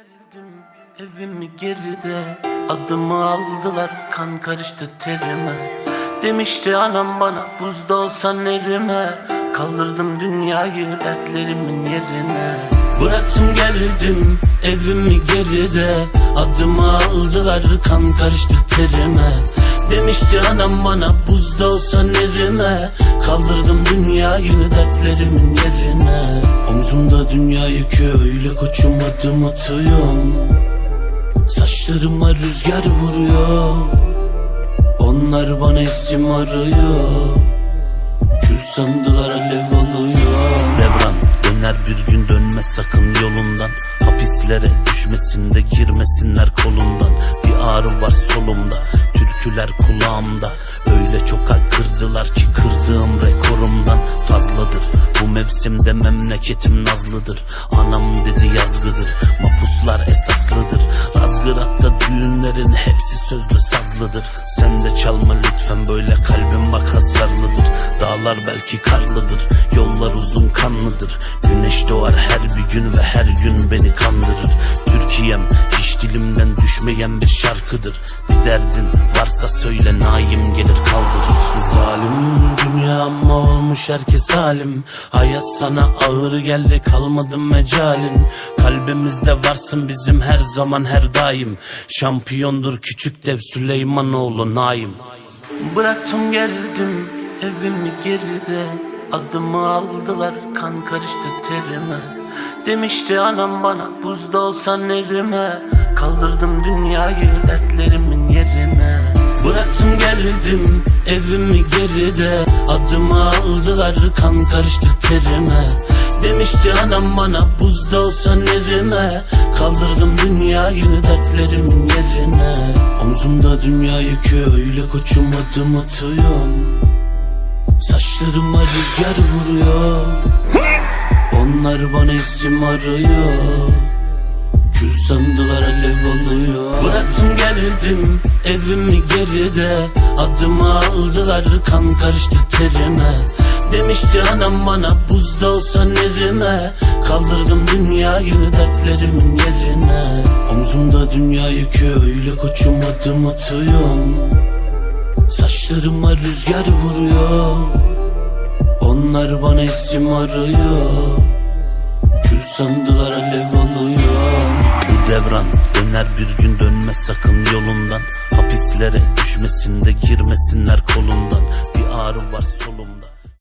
Geldim evimi geride. Adımı aldılar kan karıştı terime. Demişti anam bana buzda olsan erime Kaldırdım dünyayı dertlerimin yerine. Bıraktım geldim evimi geride. Adımı aldılar kan karıştı terime. Demişti anam bana buzda olsan erime Kaldırdım dünyayı dertlerimin yerine dünya yükü koçum adım atıyorum. Saçlarıma rüzgar vuruyor. Onlar bana isim arıyor. Kül sandılar alev alıyor. Devran döner bir gün dönmez sakın yolundan. Hapislere düşmesin de girmesinler kolundan. Bir ağrı var solumda Türküler kulağımda. Öyle çok kırdılar ki kırdığım fazladır Bu mevsimde memleketim nazlıdır. Anam dedi yazgıdır. Mapuslar esaslıdır. Razgırat'ta düğünlerin hepsi sözlü sazlıdır. Sen de çalma lütfen böyle kalbim bak hasarlıdır Dağlar belki karlıdır. Yollar uzun kanlıdır. Güneş doğar her bir gün ve her gün beni kandırır. Türkiye'm hiç dilimden düşmeyen bir şarkıdır. Bir derdin varsa söyle naim gelir dünya olmuş herkes halim Hayat sana ağır geldi kalmadı mecalin. Kalbimizde varsın bizim her zaman her daim. Şampiyondur küçük dev Süleymanoğlu Naim. Bıraktım geldim evimi geride. Adımı aldılar kan karıştı terime. Demişti anam bana buzda olsan erime Kaldırdım dünyayı dertlerimin yerine. Bıraktım geldim evimi geride Adımı aldılar kan karıştı terime. Demişti anam bana buzda olsan erime Kaldırdım dünyayı dertlerimin yerine. Omzumda dünya yükü öyle koçum adım atıyorum. Saçlarıma rüzgar vuruyor. Onlar bana isim arıyor. Kül sandılar alev alıyor. Bıraktım geldim evimi geride. Adımı aldılar kan karıştı terime. Demişti anam bana buzda olsan erime Kaldırdım dünyayı dertlerimin yerine. Omzumda dünya yükü öyle koçum adım atıyorum. Saçlarıma rüzgar vuruyor. Onlar bana isim arıyor. Kül sandılar alev alıyor devran. Döner bir gün dönmez sakın yolundan. Hapislere düşmesin de girmesinler kolundan. Bir ağrı var solumda